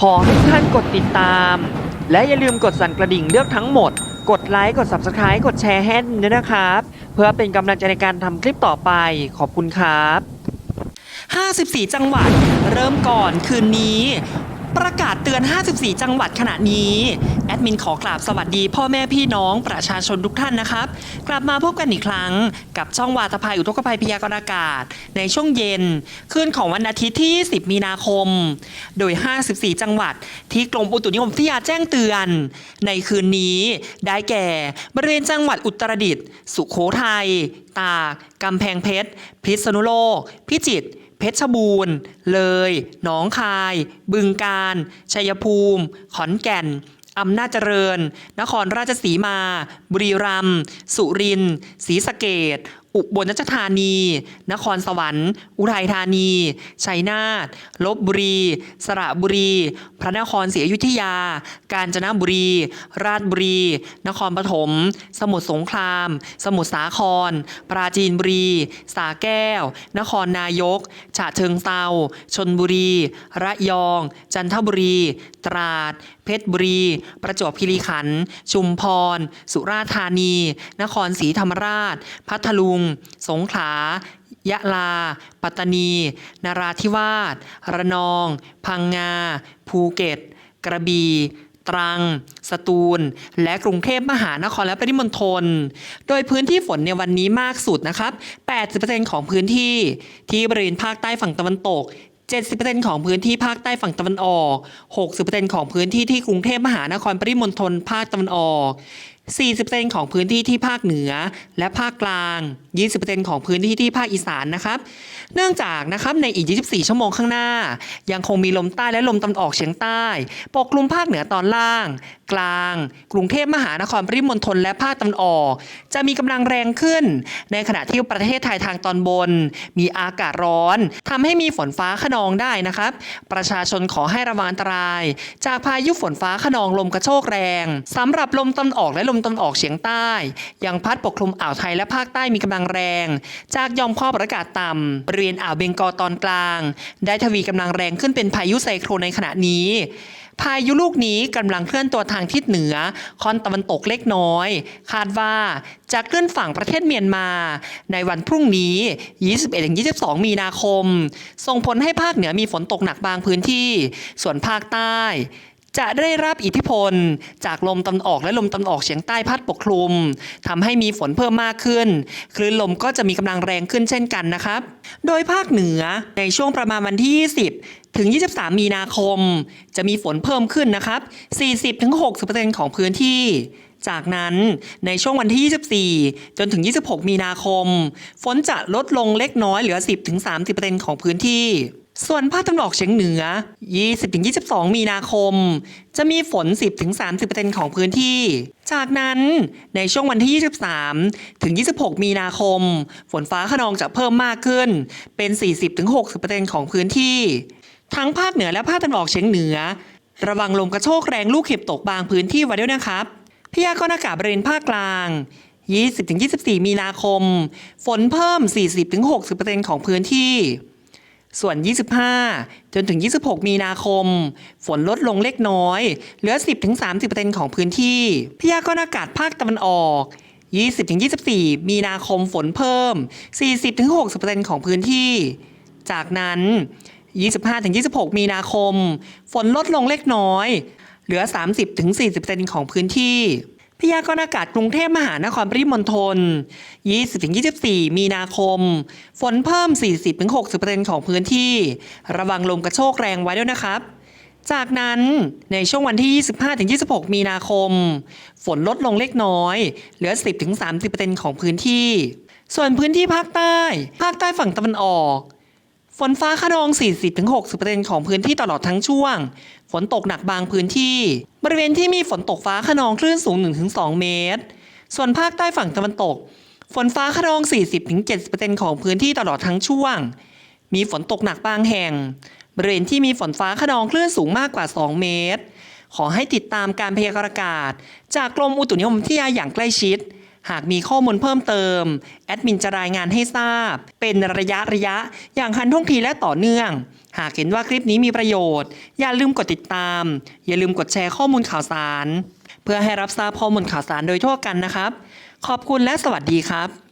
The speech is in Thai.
ขอให้ทุกท่านกดติดตาม และอย่าลืมกดสั่นกระดิ่งเลือกทั้งหมด กดไลค์ กด Subscribe กดแชร์ให้ด้วยนะครับ เพื่อเป็นกำลังใจในการทำคลิปต่อไป ขอบคุณครับ 54 จังหวัด เริ่มก่อนคืนนี้ ประกาศเตือน 54 จังหวัดขณะนี้ แอดมินขอกราบสวัสดีพ่อแม่พี่น้องประชาชนทุกท่านนะครับ กลับมาพบกันอีกครั้ง กับช่องวาตภัยอุทกภัยพยากรณ์อากาศ ในช่วงเย็น คืนของวันอาทิตย์ที่ 10 มีนาคม โดย 54 จังหวัด ที่กรมอุตุนิยมวิทยาแจ้งเตือน ในคืนนี้ได้แก่บริเวณจังหวัดอุตรดิตถ์สุโขทัย ตาก กำแพงเพชร พิษณุโลก พิจิตร เพชรบูรณ์ เลย หนองคาย บึงกาฬ ชัยภูมิ ขอนแก่น อำนาจเจริญ นครราชสีมา บุรีรัมย์ สุรินทร์ศรีสะเกด อุบลราชธานี นครสวรรค์ อุทัยธานี ชัยนาทลบบุรี สระบุรี พระนครศรีอยุธยา กาญจนบุรี ราชบุรี นครปฐม สมุทรสงคราม สมุทรสาคร ปราจีนบุรี สาแก้ว นครนายก ฉะเชิงเซาชนบุรี ระยอง จันทบุรี ตราด เพชรบุรี ประจวบคีรีขันธ์ชุมพร สุราษฎร์ธานี นครศรีธรรมราช พัทลุง สงขลายะลา ปัตตานี นราธิวาส ระนอง พังงา ภูเก็ต กระบี่ตรัง สตูล และกรุงเทพมหานครและปริมณฑล โดยพื้นที่ฝนในวันนี้มากสุดนะครับ 80%ของพื้นที่ที่บริเวณภาคใต้ฝั่งตะวันตก 70%ของพื้นที่ภาคใต้ฝั่งตะวันออก 60%ของพื้นที่ที่กรุงเทพมหานครปริมณฑลภาคตะวันออก 40%ของพื้นที่ที่ภาคเหนือและภาคกลาง 20%ของพื้นที่ที่ภาคอีสานนะครับ เนื่องจากนะครับในอีก 24 ชั่วโมงข้างหน้า ยังคงมีลมใต้และลมตะวันออกเฉียงใต้ ปกคลุมภาคเหนือตอนล่าง กลาง กรุงเทพมหานครปริมณฑลและภาคตะวันออก จะมีกำลังแรงขึ้น ในขณะที่ประเทศไทยทางตอนบน มีอากาศร้อนทำให้มีฝนฟ้าขนองได้นะครับ ประชาชนขอให้ระวังอันตราย จากพายุฝนฟ้าขนองลมกระโชกแรงสำหรับลมตะวันออกและลมตะวันออกเฉียงใต้ ยังพัดปกคลุมอ่าวไทยและภาคใต้มีกำลังแรง จากยอมความอากาศต่ำบริเวณอ่าวเบงกอลตอนกลาง ได้ทวีกำลังแรงขึ้นเป็นพายุไซโครนในขณะนี้ พายุลูกนี้กำลังเคลื่อนตัวทางทิศเหนือค่อนตะวันตกเล็กน้อย คาดว่าจะเคลื่อนฝั่งประเทศเมียนมา ในวันพรุ่งนี้ 21-22 มีนาคม ส่งผลให้ภาคเหนือมีฝนตกหนักบางพื้นที่ ส่วนภาคใต้จะได้รับอิทธิพล จากลมตะวันออกและลมตะวันออกเฉียงใต้พัดปกคลุมทำให้มีฝนเพิ่มมากขึ้น คลื่นลมก็จะมีกำลังแรงขึ้นเช่นกันนะครับ โดยภาคเหนือในช่วงประมาณวันที่ 20 ถึง 23 มีนาคม จะมีฝนเพิ่มขึ้นนะครับ 40-60%ของพื้นที่ จากนั้นในช่วงวันที่ 24 จนถึง 26 มีนาคม ฝนจะลดลงเล็กน้อยเหลือ 10-30%ของพื้นที่ส่วนภาคตะวันออกเฉียงเหนือ 20-22 มีนาคม จะมีฝน 10-30%ของพื้นที่ จากนั้นในช่วงวันที่ 23 ถึง 26 มีนาคม ฝนฟ้าขนองจะเพิ่มมากขึ้นเป็น 40-60%ของพื้นที่ ทั้งภาคเหนือและภาคตะวันออกเฉียงเหนือ ระวังลมกระโชกแรงลูกเห็บตกบางพื้นที่ไว้ด้วยนะครับ พยากรณ์อากาศบริเวณภาคกลาง 20-24 มีนาคม ฝนเพิ่ม 40-60%ของพื้นที่ ส่วน 25 จนถึง 26 มีนาคม ฝนลดลงเล็กน้อย เหลือ 10-30%ของพื้นที่ พยากรณ์อากาศภาคตะวันออก20-24 มีนาคมฝนเพิ่ม 40-60%ของพื้นที่ จากนั้น 25-26 มีนาคม ฝนลดลงเล็กน้อย เหลือ 30-40%ของพื้นที่พยากรณ์อากาศกรุงเทพมหานครปริมณฑล 20-24 มีนาคม ฝนเพิ่ม 40-60%ของพื้นที่ ระวังลมกระโชกแรงไว้ด้วยนะครับ จากนั้นในช่วงวันที่ 25-26 มีนาคม ฝนลดลงเล็กน้อย เหลือ 10-30%ของพื้นที่ ส่วนพื้นที่ภาคใต้ ภาคใต้ฝั่งตะวันออก ฝนฟ้าขนอง 40-60%ของพื้นที่ตลอดทั้งช่วง ฝนตกหนักบางพื้นที่ บริเวณที่มีฝนตกฟ้าขนองคลื่นสูง 1-2 เมตร ส่วนภาคใต้ฝั่งตะวันตก ฝนฟ้าขนอง 40-70%ของพื้นที่ตลอดทั้งช่วง มีฝนตกหนักบางแห่ง บริเวณที่มีฝนฟ้าขนองคลื่นสูงมากกว่า 2 เมตร ขอให้ติดตามการพยากรณ์อากาศ จากกรมอุตุนิยมวิทยาอย่างใกล้ชิด หากมีข้อมูลเพิ่มเติม แอดมินจะรายงานให้ทราบ เป็นระยะระยะ อย่างทันท่วงทีและต่อเนื่อง หากเห็นว่าคลิปนี้มีประโยชน์ อย่าลืมกดติดตาม อย่าลืมกดแชร์ข้อมูลข่าวสาร เพื่อให้รับทราบข้อมูลข่าวสารโดยทั่วกันนะครับ ขอบคุณและสวัสดีครับ